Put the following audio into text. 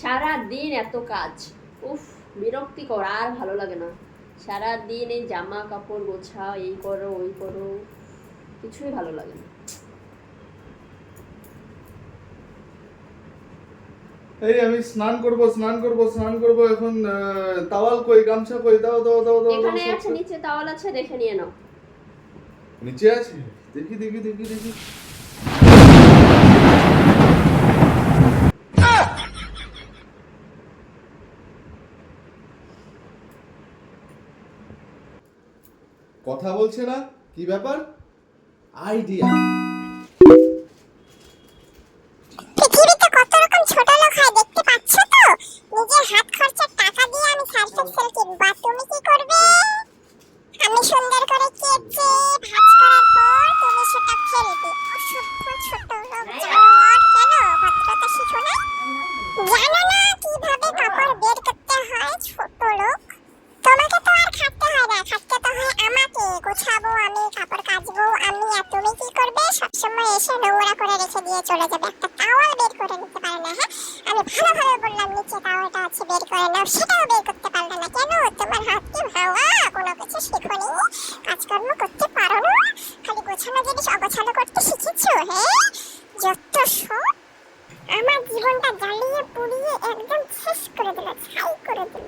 সারা দিন এত কাজ। উফ বিরক্তিকর আর ভালো লাগে না। সারা দিন এই জামা কাপড় গোছাও এই করো ওই করো কিছুই ভালো লাগে না। এই আমি স্নান করব স্নান করব স্নান করব এখন তাওয়াল কই গামছা কই? দাও দাও দাও দাও এখানে আছে। নিচে তাওয়াল আছে দেখে নিয়ে নাও। নিচে আছে? দেখি দেখি দেখি দেখি। কথা বলছে না? কি ব্যাপার? আইডিয়া এসে নোংরা করে রেখে দিয়ে চলে যাবে। একটা তাওয়াল বের করে নিতে পারে না হ্যাঁ? আমি ভালোভাবে বললাম, নিচে তাওয়ালটা আছে, বের করে নাও। সেটাও বের করতে পারলে না কেন? তোমার হাত কি ভাঙা? কোনো কিছু শেখোনি কাজকর্ম করতে পারো না। খালি গোছানো জিনিস অগোছালো করতে শিখেছো হ্যাঁ? যত সব আমার জীবনটা জ্বালিয়ে পুড়িয়ে একদম শেষ করে দিল, ছাই করে দিল।